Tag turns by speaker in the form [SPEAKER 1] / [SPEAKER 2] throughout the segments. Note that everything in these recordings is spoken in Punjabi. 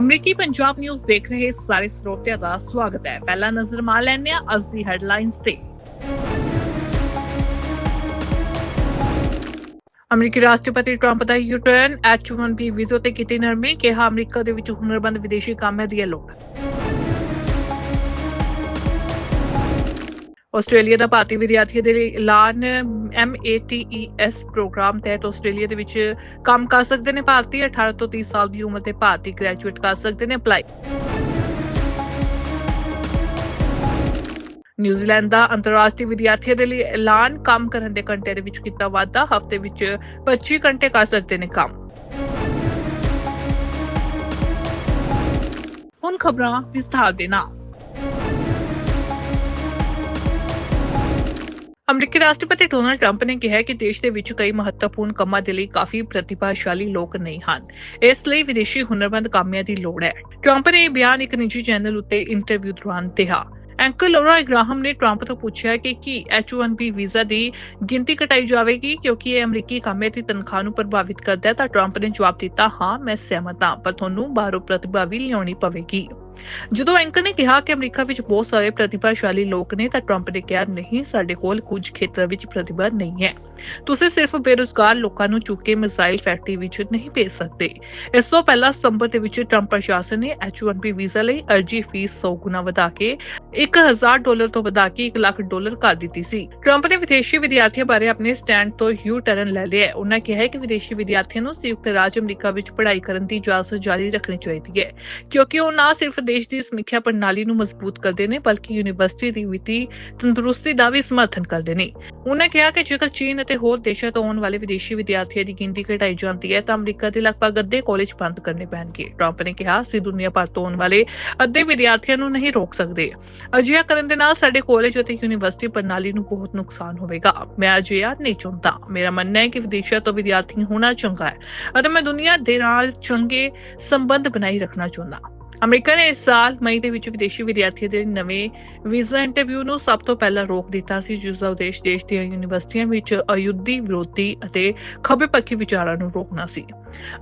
[SPEAKER 1] ਅਮਰੀਕੀ ਪੰਜਾਬ ਨਿਊਜ਼ ਦੇਖ ਰਹੇ ਸਾਰੇ ਸਰੋਤਿਆਂ ਦਾ ਸਵਾਗਤ ਹੈ। ਪਹਿਲਾ ਨਜ਼ਰ ਮਾਰ ਲੈਂਦੇ ਹਾਂ ਅੱਜ ਦੀ ਹੈਡਲਾਈਨਸ ਤੇ। ਅਮਰੀਕੀ ਰਾਸ਼ਟਰਪਤੀ ਟਰੰਪ ਦਾ ਯੂਟਰਨ H1B ਵੀਜ਼ਾ ਤੇ ਕੀਤੀ ਨਰਮੀ, ਕਿਹਾ ਅਮਰੀਕਾ ਦੇ ਵਿੱਚ ਹੁਨਰਬੰਦ ਵਿਦੇਸ਼ੀ ਕਾਮਿਆਂ ਦੀ ਹੈ ਲੋੜ ਆਸਟ੍ਰੇਲੀਆ ਦਾ ਭਾਰਤੀ ਵਿਦਿਆਰਥੀਆਂ ਦੇ ਲਈ ਐਲਾਨ MATES ਪ੍ਰੋਗਰਾਮ ਤਹਿਤ ਆਸਟ੍ਰੇਲੀਆ ਦੇ ਵਿੱਚ ਕੰਮ ਕਰ ਸਕਦੇ ਨੇ ਭਾਰਤੀ 18 ਤੋਂ 30 ਸਾਲ ਦੀ ਉਮਰ ਦੇ ਭਾਰਤੀ ਗ੍ਰੈਜੂਏਟ ਕਰ ਸਕਦੇ ਨੇ ਅਪਲਾਈ ਨਿਊਜ਼ੀਲੈਂਡ ਦਾ ਅੰਤਰਰਾਸ਼ਟਰੀ ਵਿਦਿਆਰਥੀਆਂ ਦੇ ਲਈ ਐਲਾਨ, ਕੰਮ ਕਰਨ ਦੇ ਘੰਟੇ ਦੇ ਵਿੱਚ ਕੀਤਾ ਵਾਧਾ, ਹਫ਼ਤੇ ਵਿੱਚ 25 ਘੰਟੇ ਕਰ ਸਕਦੇ ਨੇ ਕੰਮ। ਹੁਣ ਖਬਰਾਂ ਵਿਸਥਾਰ ਦੇ ਨਾਲ। ਅਮਰੀਕੀ ਰਾਸ਼ਟਰਪਤੀ ਡੋਨਾਲਡ ਟਰੰਪ ਨੇ ਕਿਹਾ ਕਿ ਦੇਸ਼ ਦੇ ਵਿੱਚ ਕਈ ਮਹੱਤਵਪੂਰਨ ਕੰਮਾਂ ਦੇ ਲਈ ਕਾਫੀ ਪ੍ਰਤਿਭਾਸ਼ਾਲੀ ਲੋਕ ਨਹੀਂ ਹਨ। ਇਸ ਲਈ ਵਿਦੇਸ਼ੀ ਹੁਨਰਮੰਦ ਕਾਮਿਆਂ ਦੀ ਲੋੜ ਹੈ। ਟਰੰਪ ਨੇ ਇਹ ਬਿਆਨ ਇੱਕ ਨਿੱਜੀ ਚੈਨਲ ਉੱਤੇ ਇੰਟਰਵਿਊ ਦੌਰਾਨ ਕਿਹਾ। ਐਂਕਰ ਲੋਰਾ ਇਗਰਾਹਮ ਨੇ ਟਰੰਪ ਤੋਂ ਪੁੱਛਿਆ ਕਿ ਕੀ H1B ਵੀਜ਼ਾ ਦੀ ਗਿਣਤੀ ਘਟਾਈ ਜਾਵੇਗੀ? ਕਿਉਂਕਿ ਇਹ ਅਮਰੀਕੀ ਕਾਮੇ ਦੀ ਤਨਖਾਹ ਨੂੰ ਪ੍ਰਭਾਵਿਤ ਕਰਦਾ ਹੈ ਤਾਂ ਟਰੰਪ ਨੇ ਜਵਾਬ ਦਿੱਤਾ, ਹਾਂ, ਮੈਂ ਸਹਿਮਤ ਹਾਂ, ਪਰ ਤੁਹਾਨੂੰ ਬਾਹਰੋਂ ਪ੍ਰਤਿਭਾ ਵੀ ਲਿਆਉਣੀ ਪਵੇਗੀ। ਜਦੋਂ ਐਂਕਰ ਨੇ ਕਿਹਾ ਕਿ ਅਮਰੀਕਾ ਵਿੱਚ ਬਹੁਤ ਸਾਰੇ ਪ੍ਰਤਿਭਾਸ਼ਾਲੀ ਲੋਕ ਨੇ, ਤਾਂ ਟਰੰਪ ਨੇ ਕਿਹਾ, ਨਹੀਂ, ਸਾਡੇ ਕੋਲ ਕੁਝ ਖੇਤਰਾਂ ਵਿੱਚ ਪ੍ਰਤਿਭਾ ਨਹੀਂ ਹੈ। ਤੁਸੀਂ ਸਿਰਫ ਬੇਰੁਜ਼ਗਾਰ ਲੋਕਾਂ ਨੂੰ ਚੁੱਕ ਕੇ ਮਿਸਾਈਲ ਫੈਕਟਰੀ ਵਿੱਚ ਨਹੀਂ ਭੇਜ ਸਕਦੇ। ਇਸ ਤੋਂ ਪਹਿਲਾਂ ਸਤੰਬਰ ਦੇ ਵਿੱਚ ਟਰੰਪ ਪ੍ਰਸ਼ਾਸਨ ਨੇ H1B ਵੀਜ਼ਾ ਲਈ ਅਰਜੀ ਫੀਸ 100 ਗੁਣਾ ਵਧਾ ਕੇ 1000 ਡਾਲਰ ਤੋਂ ਵਧਾ ਕੇ 1 ਲੱਖ ਡਾਲਰ ਕਰ ਦਿੱਤੀ ਸੀ। ਟਰੰਪ ਨੇ ਵਿਦੇਸ਼ੀ ਵਿਦਿਆਰਥੀਆਂ ਬਾਰੇ ਆਪਣੇ ਸਟੈਂਡ ਤੋਂ ਯੂ ਟਰਨ ਲੈ ਲਿਆ ਹੈ। ਉਹਨਾਂ ਕਿਹਾ ਕਿ ਵਿਦੇਸ਼ੀ ਵਿਦਿਆਰਥੀਆਂ ਨੂੰ ਸੰਯੁਕਤ ਰਾਜ ਅਮਰੀਕਾ ਵਿੱਚ ਪੜ੍ਹਾਈ ਕਰਨ ਦੀ ਇਜਾਜ਼ਤ ਜਾਰੀ ਰੱਖਣੀ ਚਾਹੀਦੀ ਹੈ, ਕਿਉਂਕਿ ਉਹ ਨਾ ਸਿਰਫ ਦੇਸ਼ ਦੀ ਸਮੀਖਿਆ ਪ੍ਰਣਾਲੀ ਨੂੰ ਮਜ਼ਬੂਤ ਕਰਦੇ ਨੇ, ਬਲਕਿ ਯੂਨੀਵਰਸਿਟੀ ਦੀ ਵਿੱਤੀ ਤੰਦਰੁਸਤੀ ਦਾ ਵੀ ਸਮਰਥਨ ਕਰਦੇ ਨੇ। ਉਹਨਾਂ ਕਿਹਾ ਕਿ ਜੇਕਰ ਚੀਨ ਅਤੇ ਹੋਰ ਦੇਸ਼ਾਂ ਤੋਂ ਆਉਣ ਵਾਲੇ ਵਿਦੇਸ਼ੀ ਵਿਦਿਆਰਥੀਆਂ ਦੀ ਗਿਣਤੀ ਘਟਾਈ ਜਾਂਦੀ ਹੈ, ਤਾਂ ਅਮਰੀਕਾ ਦੇ ਲਗਭਗ ਅੱਧੇ ਕਾਲਜ ਬੰਦ ਕਰਨੇ ਪੈਣਗੇ। ਟਰੰਪ ਨੇ ਕਿਹਾ, ਅਸੀਂ ਦੁਨੀਆ ਭਰ ਤੋਂ ਆਉਣ ਵਾਲੇ ਅੱਧੇ ਵਿਦਿਆਰਥੀਆਂ ਨੂੰ ਨਹੀਂ ਰੋਕ ਸਕਦੇ। ਅਜਿਹਾ ਕਰਨ ਦੇ ਨਾਲ ਸਾਡੇ ਕਾਲਜ ਅਤੇ ਯੂਨੀਵਰਸਿਟੀ ਪ੍ਰਣਾਲੀ ਨੂੰ ਬਹੁਤ ਨੁਕਸਾਨ ਹੋਵੇਗਾ। ਮੈਂ ਅਜਿਹਾ ਨਹੀਂ ਚਾਹੁੰਦਾ। ਮੇਰਾ ਮੰਨਣਾ ਹੈ ਕਿ ਵਿਦੇਸ਼ਾਂ ਤੋਂ ਵਿਦਿਆਰਥੀ ਹੋਣਾ ਚੰਗਾ ਹੈ, ਅਤੇ ਮੈਂ ਦੁਨੀਆ ਦੇ ਨਾਲ ਚੰਗੇ ਸੰਬੰਧ ਬਣਾਈ ਰੱਖਣਾ ਚਾਹੁੰਦਾ। ਅਮਰੀਕਾ ਨੇ ਇਸ ਸਾਲ ਮਈ ਦੇ ਵਿੱਚ ਵਿਦੇਸ਼ੀ ਵਿਦਿਆਰਥੀਆਂ ਦੇ ਨਵੇਂ ਵੀਜ਼ਾ ਇੰਟਰਵਿਊ ਨੂੰ ਸਭ ਤੋਂ ਪਹਿਲਾਂ ਰੋਕ ਦਿੱਤਾ ਸੀ, ਜਿਸ ਦਾ ਉਦੇਸ਼ ਦੇਸ਼ ਦੀਆਂ ਯੂਨੀਵਰਸਿਟੀਆਂ ਵਿੱਚ ਅਯੁੱਧੀ, ਵਿਰੋਧੀ ਅਤੇ ਖੱਬੇ ਪੱਖੀ ਵਿਚਾਰਾਂ ਨੂੰ ਰੋਕਣਾ ਸੀ।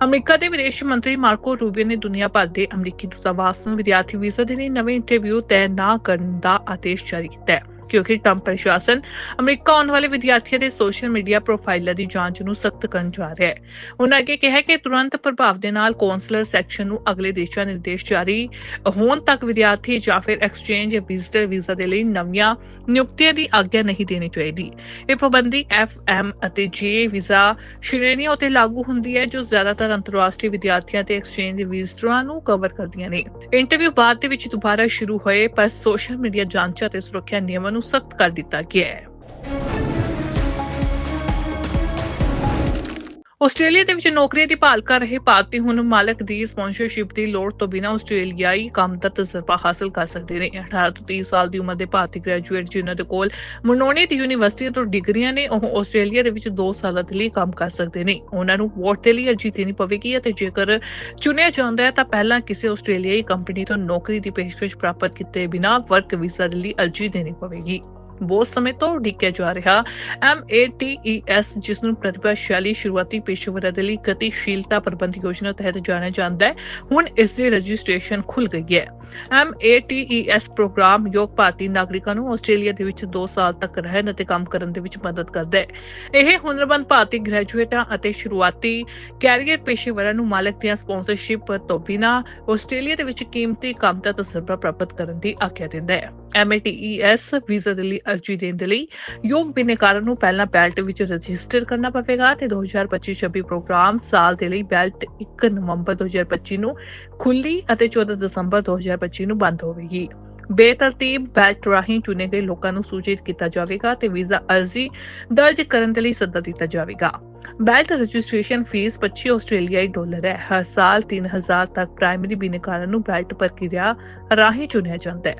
[SPEAKER 1] ਅਮਰੀਕਾ ਦੇ ਵਿਦੇਸ਼ ਮੰਤਰੀ ਮਾਰਕੋ ਰੂਬੀਓ ਨੇ ਦੁਨੀਆ ਭਰ ਦੇ ਅਮਰੀਕੀ ਦੂਤਾਵਾਸ ਨੂੰ ਵਿਦਿਆਰਥੀ ਵੀਜ਼ਾ ਦੇ ਲਈ ਨਵੇਂ ਇੰਟਰਵਿਊ ਤੈਅ ਨਾ ਕਰਨ ਦਾ ਆਦੇਸ਼ ਜਾਰੀ ਕੀਤਾ ਹੈ। ਕਿਉਂਕਿ ਟਰੰਪ ਪ੍ਰਸ਼ਾਸਨ ਅਮਰੀਕਾ ਆਉਣ ਵਾਲੇ ਵਿਦਿਆਰਥੀਆਂ ਦੇ ਸੋਸ਼ਲ ਮੀਡੀਆ ਪ੍ਰੋਫਾਈਲਾਂ ਦੀ ਜਾਂਚ ਨੂੰ ਸਖਤ ਕਰਨ ਜਾ ਰਿਹਾ ਹੈ। ਉਹਨਾਂ ਅੱਗੇ ਕਿਹਾ ਕਿ ਤੁਰੰਤ ਪ੍ਰਭਾਵ ਦੇ ਨਾਲ ਕੌਂਸਲਰ ਸੈਕਸ਼ਨ ਨੂੰ ਅਗਲੇ ਦਿਸ਼ਾ ਨਿਰਦੇਸ਼ ਜਾਰੀ ਹੋਣ ਤੱਕ ਵਿਦਿਆਰਥੀ ਜਾਂ ਫਿਰ ਐਕਸਚੇਂਜ ਜਾਂ ਵਿਜ਼ਟਰ ਵੀਜ਼ਾ ਦੇ ਲਈ ਨਵੀਆਂ ਨਿਯੁਕਤੀਆਂ ਦੀ ਆਗਿਆ ਨਹੀਂ ਦੇਣੀ ਚਾਹੀਦੀ। ਇਹ ਪਾਬੰਦੀ ਐਫ ਐਮ ਅਤੇ ਜੇ ਵੀਜ਼ਾ ਸ਼੍ਰੇਣੀਆਂ ਉਤੇ ਲਾਗੂ ਹੁੰਦੀ ਹੈ, ਜੋ ਜ਼ਿਆਦਾਤਰ ਅੰਤਰਰਾਸ਼ਟਰੀ ਵਿਦਿਆਰਥੀਆਂ ਤੇ ਐਕਸਚੇਂਜ ਵਿਜ਼ਟਰਾਂ ਨੂੰ ਕਵਰ ਕਰਦੀਆਂ ਨੇ। ਇੰਟਰਵਿਊ ਬਾਅਦ ਦੇ ਵਿੱਚ ਦੁਬਾਰਾ ਸ਼ੁਰੂ ਹੋਏ, ਪਰ ਸੋਸ਼ਲ ਮੀਡੀਆ ਜਾਂਚ ਅਤੇ ਸੁਰੱਖਿਆ ਨਿਯਮਾਂ ਨੂੰ ਸਖਤ ਕਰ ਦਿੱਤਾ ਗਿਆ ਹੈ। ਆਸਟ੍ਰੇਲੀਆ ਦੇ ਵਿੱਚ ਨੌਕਰੀ ਦੀ ਭਾਲ ਕਰ ਰਹੇ ਭਾਰਤੀ ਹੁਣ ਮਾਲਕ ਦੀ ਸਪਾਂਸਰਸ਼ਿਪ ਦੀ ਲੋੜ ਤੋਂ ਬਿਨਾਂ ਆਸਟ੍ਰੇਲੀਆਈ ਕੰਮ ਦਾ ਤਜਰਬਾ ਹਾਸਲ ਕਰ ਸਕਦੇ ਨੇ। 18 ਤੋਂ 30 ਸਾਲ ਦੀ ਉਮਰ ਦੇ ਭਾਰਤੀ ਗ੍ਰੈਜੂਏਟ ਜਿਨ੍ਹਾਂ ਦੇ ਕੋਲ ਮਨੋਨੀਤ ਯੂਨੀਵਰਸਿਟੀ ਤੋਂ ਡਿਗਰੀਆਂ ਨੇ, ਉਹ ਆਸਟ੍ਰੇਲੀਆ ਦੇ ਵਿੱਚ 2 ਸਾਲਾਂ ਦੇ ਲਈ ਕੰਮ ਕਰ ਸਕਦੇ ਨੇ। ਉਹਨਾਂ ਨੂੰ ਵੋਟ ਦੇ ਲਈ ਅਰਜ਼ੀ ਦੇਣੀ ਪਵੇਗੀ ਅਤੇ ਜੇਕਰ ਚੁਣਿਆ ਜਾਂਦਾ ਹੈ ਤਾਂ ਪਹਿਲਾਂ ਕਿਸੇ ਆਸਟ੍ਰੇਲੀਆਈ ਕੰਪਨੀ ਤੋਂ ਨੌਕਰੀ ਦੀ ਪੇਸ਼ਕਸ਼ ਪ੍ਰਾਪਤ ਕੀਤੇ ਬਿਨਾਂ ਵਰਕ ਵੀਜ਼ਾ ਦੇ ਲਈ ਅਰਜ਼ੀ ਦੇਣੀ ਪਵੇਗੀ। ਬਹੁਤ ਸਮੇਂ ਤੋਂ ਉਡੀਕਿਆ ਜਾ ਰਿਹਾ। MATES ਜਿਸ ਨੂੰ ਪ੍ਰਤਿਭਾਸ਼ਾਲੀ ਸ਼ੁਰੂਆਤੀ ਪੇਸ਼ੇਵਰਾਂ ਦੇ ਲਈ ਗਤੀਸ਼ੀਲਤਾ ਪ੍ਰਬੰਧ ਯੋਜਨਾ ਤਹਿਤ ਜਾਣਿਆ ਜਾਂਦਾ ਹੈ, ਹੁਣ ਇਸ ਦੀ ਰਜਿਸਟ੍ਰੇਸ਼ਨ ਖੁੱਲ ਗਈ ਹੈ। MATES ਪ੍ਰੋਗਰਾਮ ਯੋਗ ਭਾਰਤੀ ਨਾਗਰਿਕਾਂ ਨੂੰ ਆਸਟ੍ਰੇਲੀਆ ਦੇ ਵਿੱਚ 2 ਸਾਲ ਤੱਕ ਰਹਿਣ ਅਤੇ ਕੰਮ ਕਰਨ ਦੇ ਵਿੱਚ ਮਦਦ ਕਰਦਾ ਹੈ। ਇਹ ਹੁਨਰਮੰਦ ਭਾਰਤੀ ਗ੍ਰੈਜੂਏਟਾਂ ਅਤੇ ਸ਼ੁਰੂਆਤੀ ਕੈਰੀਅਰ ਪੇਸ਼ੇਵਰਾਂ ਨੂੰ ਮਾਲਕ ਦੀਆਂ ਸਪਾਂਸਰਸ਼ਿਪ ਤੋਂ ਬਿਨਾਂ ਆਸਟ੍ਰੇਲੀਆ ਦੇ ਵਿੱਚ ਕੀਮਤੀ ਕੰਮ ਦਾ ਤਜਰਬਾ ਪ੍ਰਾਪਤ ਕਰਨ ਦੀ ਆਗਿਆ ਦਿੰਦਾ ਹੈ। MATES ਵੀਜ਼ਾ ਦੇ ਲਈ ਅਰਜ਼ੀ ਦੇਣ ਦੇ ਲਈ ਯੋਗ ਬਿਨੇਕਾਰਾਂ ਨੂੰ ਪਹਿਲਾਂ ਬੈਲਟ ਵਿੱਚ ਰਜਿਸਟਰ ਕਰਨਾ ਪਵੇਗਾ ਤੇ 2025-26 ਪ੍ਰੋਗਰਾਮ ਸਾਲ ਦੇ ਲਈ ਬੈਲਟ 1 ਨਵੰਬਰ 2025 ਨੂੰ ਖੁੱਲੀ ਅਤੇ 14 ਦਸੰਬਰ 2025 ਨੂੰ ਬੰਦ ਹੋਵੇਗੀ। ਬੇਤਰਤੀਬ ਬੈਲਟ ਰਾਹੀਂ ਚੁਣੇ ਗਏ ਲੋਕਾਂ ਨੂੰ ਸੂਚਿਤ ਕੀਤਾ ਜਾਵੇਗਾ ਤੇ ਵੀਜ਼ਾ ਅਰਜ਼ੀ ਦਰਜ ਕਰਨ ਦੇ ਲਈ ਸੱਦਾ ਦਿੱਤਾ ਜਾਵੇਗਾ। ਬੈਲਟ ਰਜਿਸਟ੍ਰੇਸ਼ਨ ਫੀਸ 25 ਆਸਟ੍ਰੇਲੀਆਈ ਡਾਲਰ ਹੈ। ਹਰ ਸਾਲ 3000 ਤੱਕ ਪ੍ਰਾਇਮਰੀ ਬਿਨੇਕਾਰਾਂ ਨੂੰ ਬੈਲਟ ਪ੍ਰਕਿਰਿਆ ਰਾਹੀਂ ਚੁਣਿਆ ਜਾਂਦਾ ਹੈ।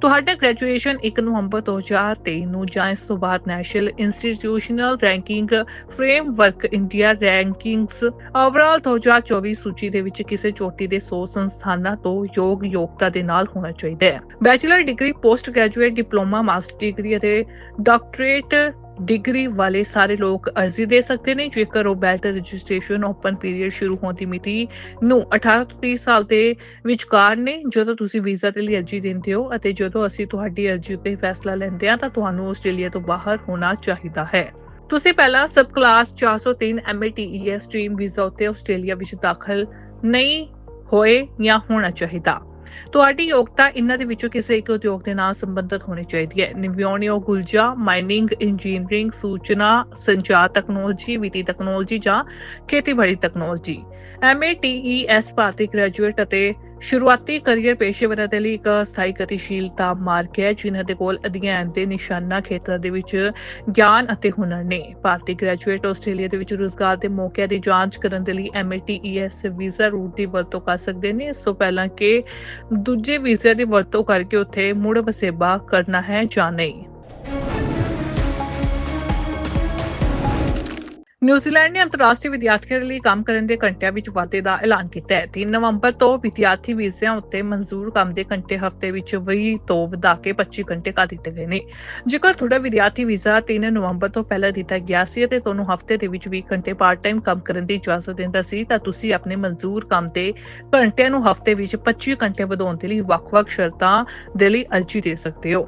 [SPEAKER 1] ਤੁਹਾਡਾ ਗ੍ਰੈਜੂਏਸ਼ਨ 1 ਨਵੰਬਰ 2023 ਨੂੰ ਜਾਂ ਇਸ ਤੋਂ ਬਾਅਦ national institutional ranking framework India rankings overall 2024 ਸੂਚੀ ਦੇ ਵਿੱਚ ਕਿਸੇ ਚੋਟੀ ਦੇ 100 ਸੰਸਥਾਨਾਂ ਤੋਂ ਯੋਗ ਯੋਗਤਾ ਦੇ ਨਾਲ ਹੋਣਾ ਚਾਹੀਦਾ ਹੈ। Bachelor degree post graduate diploma master degree ਅਤੇ ਡਾਕਟਰੇਟ ਡਿਗਰੀ ਵਾਲੇ ਸਾਰੇ ਲੋਕ ਅਰਜ਼ੀ ਦੇ ਸਕਦੇ ਨੇ। ਜੇਕਰ ਉਹ ਬੈਲਟ ਰਜਿਸਟ੍ਰੇਸ਼ਨ ਓਪਨ ਪੀਰੀਅਡ ਸ਼ੁਰੂ ਹੋਣ ਦੀ ਮਿਤੀ ਨੂੰ 18 ਤੋਂ 30 ਸਾਲ ਦੇ ਵਿਚਕਾਰ ਨੇ, ਜਦੋਂ ਤੁਸੀਂ ਵੀਜ਼ਾ ਦੇ ਲਈ ਅਰਜ਼ੀ ਦਿੰਦੇ ਹੋ ਅਤੇ ਜਦੋਂ ਅਸੀਂ ਤੁਹਾਡੀ ਅਰਜ਼ੀ ਉੱਤੇ ਫੈਸਲਾ ਲੈਂਦੇ ਹਾਂ, ਤਾਂ ਤੁਹਾਨੂੰ ਆਸਟ੍ਰੇਲੀਆ ਤੋਂ ਬਾਹਰ ਹੋਣਾ ਚਾਹੀਦਾ ਹੈ। ਤੁਸੀਂ ਪਹਿਲਾਂ sub class 403 MATES stream visa ਉੱਤੇ ਆਸਟ੍ਰੇਲੀਆ ਵਿੱਚ ਦਾਖਲ ਨਹੀਂ ਹੋਏ ਜਾਂ ਹੋਣਾ ਚਾਹੀਦਾ। ਤੁਹਾਡੀ ਯੋਗਤਾ ਇਹਨਾਂ ਦੇ ਵਿੱਚੋਂ ਕਿਸੇ ਇੱਕ ਉਦਯੋਗ ਦੇ ਨਾਲ ਸੰਬੰਧਿਤ ਹੋਣੀ ਚਾਹੀਦੀ ਹੈ। ਨਿਵਿਓਨਿਓ ਗੁਲਜਾ ਮਾਈਨਿੰਗ ਇੰਜੀਨੀਅਰਿੰਗ ਸੂਚਨਾ, ਸੰਚਾਰ ਤਕਨਾਲੋਜੀ ਵਿੱਤੀ ਤਕਨਾਲੋਜੀ ਜਾਂ ਖੇਤੀਬਾੜੀ ਤਕਨਾਲੋਜੀ MATES ਭਾਰਤੀ ਗ੍ਰੈਜੂਏਟ ਅਤੇ ਸ਼ੁਰੂਆਤੀ ਕੈਰੀਅਰ ਪੇਸ਼ੇਵਰਾਂ ਦੇ ਲਈ ਇੱਕ ਸਥਾਈ ਗਤੀਸ਼ੀਲਤਾ ਮਾਰਗ ਹੈ, ਜਿਨ੍ਹਾਂ ਦੇ ਕੋਲ ਅਧਿਐਨ ਦੇ ਨਿਸ਼ਾਨਾ ਖੇਤਰਾਂ ਦੇ ਵਿੱਚ ਗਿਆਨ ਅਤੇ ਹੁਨਰ ਨੇ। ਭਾਰਤੀ ਗ੍ਰੈਜੂਏਟ ਆਸਟ੍ਰੇਲੀਆ ਦੇ ਵਿੱਚ ਰੋਜ਼ਗਾਰ ਦੇ ਮੌਕਿਆਂ ਦੀ ਜਾਂਚ ਕਰਨ ਦੇ ਲਈ MATES ਵੀਜ਼ਾ ਰੂਟ ਦੀ ਵਰਤੋਂ ਕਰ ਸਕਦੇ ਨੇ। ਇਸ ਤੋਂ ਪਹਿਲਾਂ ਕਿ ਦੂਜੇ ਵੀਜ਼ੇ ਦੀ ਵਰਤੋਂ ਕਰਕੇ ਉੱਥੇ ਮੁੜ ਵਸੇਬਾ ਕਰਨਾ ਹੈ ਜਾਂ ਨਹੀਂ। ਨਿਊਜ਼ੀਲੈਂਡ ਨੇ ਅੰਤਰਰਾਸ਼ਟਰੀ ਵਿਦਿਆਰਥੀਆਂ ਲਈ ਕੰਮ ਕਰਨ ਦੇ ਘੰਟਿਆਂ ਵਿੱਚ ਵਾਧੇ ਦਾ ਐਲਾਨ ਕੀਤਾ ਹੈ। 3 ਨਵੰਬਰ ਤੋਂ ਵਿਦਿਆਰਥੀ ਵੀਜ਼ਿਆਂ ਉੱਤੇ ਮਨਜ਼ੂਰ ਕੰਮ ਦੇ ਘੰਟੇ ਹਫ਼ਤੇ ਵਿੱਚ 20 ਤੋਂ ਵਧਾ ਕੇ 25 ਘੰਟੇ ਕਰ ਦਿੱਤੇ ਗਏ ਨੇ। ਜੇਕਰ ਤੁਹਾਡਾ ਵਿਦਿਆਰਥੀ ਵੀਜ਼ਾ 3 ਨਵੰਬਰ ਤੋਂ ਪਹਿਲਾਂ ਦਿੱਤਾ ਗਿਆ ਸੀ ਅਤੇ ਤੁਹਾਨੂੰ ਹਫ਼ਤੇ ਦੇ ਵਿੱਚ 20 ਘੰਟੇ ਪਾਰਟ ਟਾਈਮ ਕੰਮ ਕਰਨ ਦੀ ਇਜਾਜ਼ਤ ਦਿੰਦਾ ਸੀ, ਤਾਂ ਤੁਸੀਂ ਆਪਣੇ ਮਨਜ਼ੂਰ ਕੰਮ ਦੇ ਘੰਟਿਆਂ ਨੂੰ ਹਫ਼ਤੇ ਵਿੱਚ 25 ਘੰਟੇ ਵਧਾਉਣ ਦੇ ਲਈ ਵੱਖ-ਵੱਖ ਸ਼ਰਤਾਂ ਦੇ ਲਈ ਅਰਜ਼ੀ ਦੇ ਸਕਦੇ ਹੋ।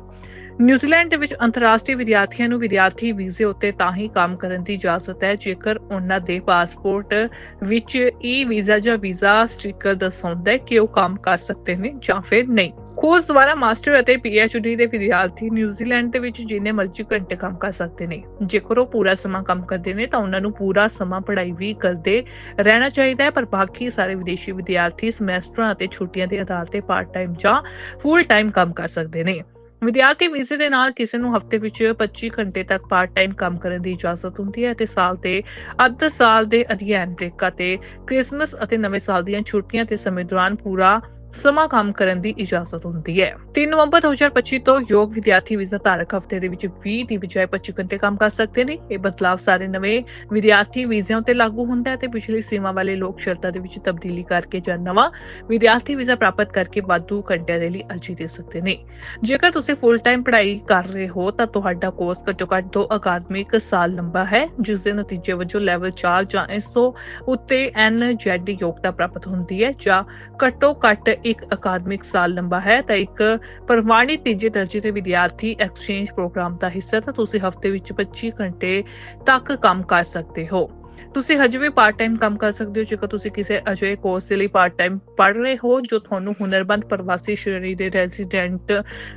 [SPEAKER 1] ਨਿਊਜ਼ੀਲੈਂਡ ਦੇ ਵਿੱਚ ਅੰਤਰਰਾਸ਼ਟਰੀ ਵਿਦਿਆਰਥੀਆਂ ਨੂੰ ਵਿਦਿਆਰਥੀ ਵੀਜ਼ੇ ਉੱਤੇ ਤਾਂ ਹੀ ਕੰਮ ਕਰਨ ਦੀ ਇਜਾਜ਼ਤ ਹੈ, ਜੇਕਰ ਉਹਨਾਂ ਦੇ ਪਾਸਪੋਰਟ ਵਿੱਚ ਈ ਵੀਜ਼ਾ ਜਾਂ ਵੀਜ਼ਾ ਸਟicker ਦਰਸਾਉਂਦਾ ਹੈ ਕਿ ਉਹ ਕੰਮ ਕਰ ਸਕਦੇ ਨੇ ਜਾਂ ਫਿਰ ਨਹੀਂ। ਖੋਜ ਦੁਆਰਾ ਮਾਸਟਰ ਅਤੇ ਡੀ ਦੇ ਵਿਦਿਆਰਥੀ ਨਿਊਜ਼ੀਲੈਂਡ ਦੇ ਵਿੱਚ ਜਿੰਨੇ ਮਰਜ਼ੀ ਘੰਟੇ ਕੰਮ ਕਰ ਸਕਦੇ ਨੇ। ਜੇਕਰ ਉਹ ਪੂਰਾ ਸਮਾਂ ਕੰਮ ਕਰਦੇ ਨੇ, ਤਾਂ ਉਹਨਾਂ ਨੂੰ ਪੂਰਾ ਸਮਾਂ ਪੜ੍ਹਾਈ ਵੀ ਕਰਦੇ ਰਹਿਣਾ ਚਾਹੀਦਾ ਹੈ, ਪਰ ਬਾਕੀ ਸਾਰੇ ਵਿਦੇਸ਼ੀ ਵਿਦਿਆਰਥੀ ਸਮੈਸਟਰਾਂ ਅਤੇ ਛੁੱਟੀਆਂ ਦੇ ਆਧਾਰ ਤੇ ਪਾਰਟ ਟਾਈਮ ਜਾਂ ਫੁੱਲ ਟਾਈਮ ਕੰਮ ਕਰ ਸਕਦੇ ਨੇ। ਵਿਦਿਆਰਥੀ ਵੀਜ਼ੇ ਦੇ ਨਾਲ ਕਿਸੇ ਨੂੰ ਹਫ਼ਤੇ ਵਿੱਚ 25 ਘੰਟੇ ਤੱਕ ਪਾਰਟ ਟਾਈਮ ਕੰਮ ਕਰਨ ਦੀ ਇਜਾਜ਼ਤ ਹੁੰਦੀ ਹੈ ਅਤੇ ਸਾਲ ਦੇ ਅੱਧ ਸਾਲ ਦੇ ਅਧਿਐਨ, ਬ੍ਰੇਕਾਂ ਤੇ ਕ੍ਰਿਸਮਸ ਅਤੇ ਨਵੇਂ ਸਾਲ ਦੀਆਂ ਛੁੱਟੀਆਂ ਦੇ ਸਮੇਂ ਦੌਰਾਨ ਪੂਰਾ ਸਮਾਂ ਕੰਮ ਕਰਨ ਦੀ ਇਜਾਜ਼ਤ ਹੁੰਦੀ ਹੈ। 3 ਨਵੰਬਰ 2025 ਤੋਂ ਯੋਗ ਵਿਦਿਆਰਥੀ ਵੀਜ਼ਾ ਧਾਰਕ ਹਫ਼ਤੇ ਦੇ ਵਿੱਚ 20 ਦੀ ਬਜਾਏ 25 ਘੰਟੇ ਕੰਮ ਕਰ ਸਕਦੇ ਨੇ। ਇਹ ਬਦਲਾਅ ਸਾਰੇ ਨਵੇਂ ਵਿਦਿਆਰਥੀ ਵੀਜ਼ਿਆਂ ਉੱਤੇ ਲਾਗੂ ਹੁੰਦਾ ਹੈ ਤੇ ਪਿਛਲੀ ਸੀਮਾ ਵਾਲੇ ਲੋਕ ਸ਼ਰਤਾਂ ਦੇ ਵਿੱਚ ਤਬਦੀਲੀ ਕਰਕੇ ਜਾਂ ਨਵਾਂ ਵਿਦਿਆਰਥੀ ਵੀਜ਼ਾ ਪ੍ਰਾਪਤ ਕਰਕੇ ਵਾਧੂ ਘੰਟਿਆਂ ਦੇ ਲਈ ਅਰਜ਼ੀ ਦੇ ਸਕਦੇ ਨੇ। ਜੇਕਰ ਤੁਸੀਂ ਫੁੱਲ ਟਾਈਮ ਪੜ੍ਹਾਈ ਕਰ ਰਹੇ ਹੋ, ਤਾਂ ਤੁਹਾਡਾ ਕੋਰਸ ਘੱਟੋ ਘੱਟ 2 ਅਕਾਦਮਿਕ ਸਾਲ ਲੰਬਾ ਹੈ, ਜਿਸ ਦੇ ਨਤੀਜੇ ਵਜੋਂ ਲੈਵਲ 4 ਜਾਂ ਇਸ ਤੋਂ ਉੱਤੇ ਐਨਜੈਡ ਯੋਗਤਾ ਪ੍ਰਾਪਤ ਹੁੰਦੀ ਹੈ, ਜਾਂ ਘੱਟੋ ਘੱਟ ਇੱਕ ਅਕਾਦਮਿਕ ਸਾਲ ਲੰਬਾ ਹੈ, ਤਾਂ ਇੱਕ ਪ੍ਰਮਾਣਿਤ ਤੀਜੇ ਦਰਜੇ ਦੇ ਵਿਦਿਆਰਥੀ ਐਕਸਚੇਂਜ ਪ੍ਰੋਗਰਾਮ ਦਾ ਹਿੱਸਾ ਤਾਂ ਤੁਸੀਂ ਹਫ਼ਤੇ ਵਿੱਚ 25 ਘੰਟੇ ਤੱਕ ਕੰਮ ਕਰ ਸਕਦੇ ਹੋ। ਤੁਸੀਂ ਹਜੇ ਵੀ ਪਾਰਟ ਟਾਈਮ ਕੰਮ ਕਰ ਸਕਦੇ ਹੋ, ਜੇਕਰ ਤੁਸੀਂ ਕਿਸੇ ਅਜਿਹੇ ਕੋਰਸ ਦੇ ਲਈ ਪਾਰਟ ਟਾਈਮ ਪੜ੍ਹ ਰਹੇ ਹੋ, ਜੋ ਤੁਹਾਨੂੰ ਹੁਨਰਬੰਦ ਪ੍ਰਵਾਸੀ ਸ਼੍ਰੇਣੀ ਦੇ ਰੈਜ਼ੀਡੈਂਟ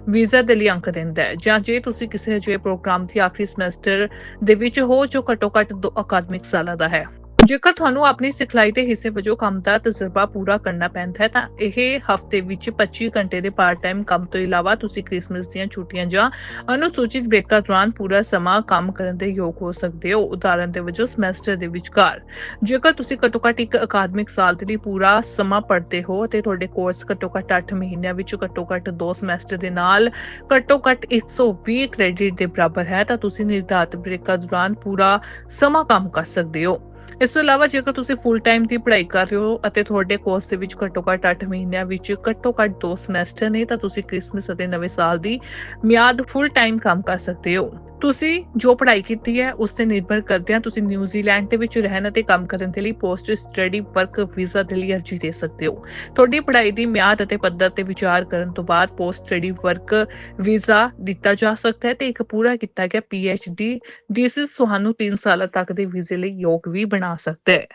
[SPEAKER 1] ਵੀਜ਼ਾ ਦੇ ਲਈ ਅੰਕ ਦਿੰਦਾ ਹੈ, ਜਾਂ ਜੇ ਤੁਸੀਂ ਕਿਸੇ ਅਜਿਹੇ ਪ੍ਰੋਗਰਾਮ ਦੀ ਆਖਰੀ ਸਮੈਸਟਰ ਦੇ ਵਿੱਚ ਹੋ, ਜੋ ਘੱਟੋ ਘੱਟ ਦੋ ਅਕਾਦਮਿਕ ਸਾਲਾਂ ਦਾ ਹੈ। ਜੇਕਰ ਤੁਹਾਨੂੰ ਆਪਣੀ ਸਿਖਲਾਈ ਦੇ ਹਿੱਸੇ ਵਜੋਂ ਕੰਮ ਦਾ ਤਜਰਬਾ ਪੂਰਾ ਕਰਨਾ ਪੈਂਦਾ ਹੈ, ਤਾਂ ਇਹ ਹਫ਼ਤੇ ਵਿੱਚ 25 ਘੰਟੇ ਦੇ ਪਾਰਟ ਟਾਈਮ ਕੰਮ ਤੋਂ ਇਲਾਵਾ ਤੁਸੀਂ ਕ੍ਰਿਸਮਸ ਦੀਆਂ ਛੁੱਟੀਆਂ ਜਾਂ ਅਨੁਸੂਚਿਤ ਬ੍ਰੇਕਾਂ ਦੌਰਾਨ ਪੂਰਾ ਸਮਾਂ ਕੰਮ ਕਰਨ ਦੇ ਯੋਗ ਹੋ ਸਕਦੇ ਹੋ। ਉਦਾਹਰਨ ਦੇ ਵਜੋਂ ਸਮੈਸਟਰ ਦੇ ਵਿਚਕਾਰ। ਜੇਕਰ ਤੁਸੀਂ ਘੱਟੋ ਘੱਟ ਇੱਕ ਅਕਾਦਮਿਕ ਸਾਲ ਦੇ ਲਈ ਪੂਰਾ ਸਮਾਂ ਪੜ੍ਹਦੇ ਹੋ ਅਤੇ ਤੁਹਾਡੇ ਕੋਰਸ ਘੱਟੋ ਘੱਟ 8 ਮਹੀਨਿਆਂ ਵਿੱਚ ਘੱਟੋ ਘੱਟ 2 ਸਮੈਸਟਰ ਦੇ ਨਾਲ ਘੱਟੋ ਘੱਟ 120 ਕ੍ਰੈਡਿਟ ਦੇ ਬਰਾਬਰ ਹੈ, ਤਾਂ ਤੁਸੀਂ ਨਿਰਧਾਰਤ ਬ੍ਰੇਕਾਂ ਦੌਰਾਨ ਪੂਰਾ ਸਮਾਂ ਕੰਮ ਕਰ ਸਕਦੇ ਹੋ। ਇਸ ਤੋਂ ਇਲਾਵਾ ਜੇਕਰ ਤੁਸੀਂ ਫੁੱਲ ਟਾਈਮ ਦੀ ਪੜ੍ਹਾਈ ਕਰ ਰਹੇ ਹੋ ਅਤੇ ਤੁਹਾਡੇ ਕੋਰਸ ਦੇ ਵਿੱਚ ਘੱਟੋ ਘੱਟ 8 ਮਹੀਨਿਆਂ ਵਿੱਚ ਘੱਟੋ ਘੱਟ 2 ਸਮੈਸਟਰ ਨੇ, ਤਾਂ ਤੁਸੀਂ ਕ੍ਰਿਸਮਸ ਅਤੇ ਨਵੇਂ ਸਾਲ ਦੀ ਮਿਆਦ ਫੁੱਲ ਟਾਈਮ ਕੰਮ ਕਰ ਸਕਦੇ ਹੋ। ਤੁਸੀਂ ਜੋ ਪੜ੍ਹਾਈ ਕੀਤੀ ਹੈ, ਉਸ ਤੇ ਨਿਰਭਰ ਕਰਦਿਆਂ ਤੁਸੀਂ ਨਿਊਜ਼ੀਲੈਂਡ ਦੇ ਵਿੱਚ ਰਹਿਣ ਅਤੇ ਕੰਮ ਕਰਨ ਦੇ ਲਈ ਪੋਸਟ ਸਟੱਡੀ ਵਰਕ ਵੀਜ਼ਾ ਦੇ ਲਈ ਅਰਜ਼ੀ ਦੇ ਸਕਦੇ ਹੋ। ਤੁਹਾਡੀ ਪੜ੍ਹਾਈ ਦੀ ਮਿਆਦ ਅਤੇ ਪੱਧਰ ਤੇ ਵਿਚਾਰ ਕਰਨ ਤੋਂ ਬਾਅਦ ਪੋਸਟ ਸਟੱਡੀ ਵਰਕ ਵੀਜ਼ਾ ਦਿੱਤਾ ਜਾ ਸਕਦਾ ਹੈ ਤੇ ਇੱਕ ਪੂਰਾ ਕੀਤਾ ਗਿਆ ਡੀ ਜਿਸ ਤੁਹਾਨੂੰ 3 ਸਾਲਾਂ ਤੱਕ ਦੇ ਵੀਜ਼ੇ ਲਈ ਯੋਗ ਵੀ ਬਣਾ ਸਕਦਾ ਹੈ।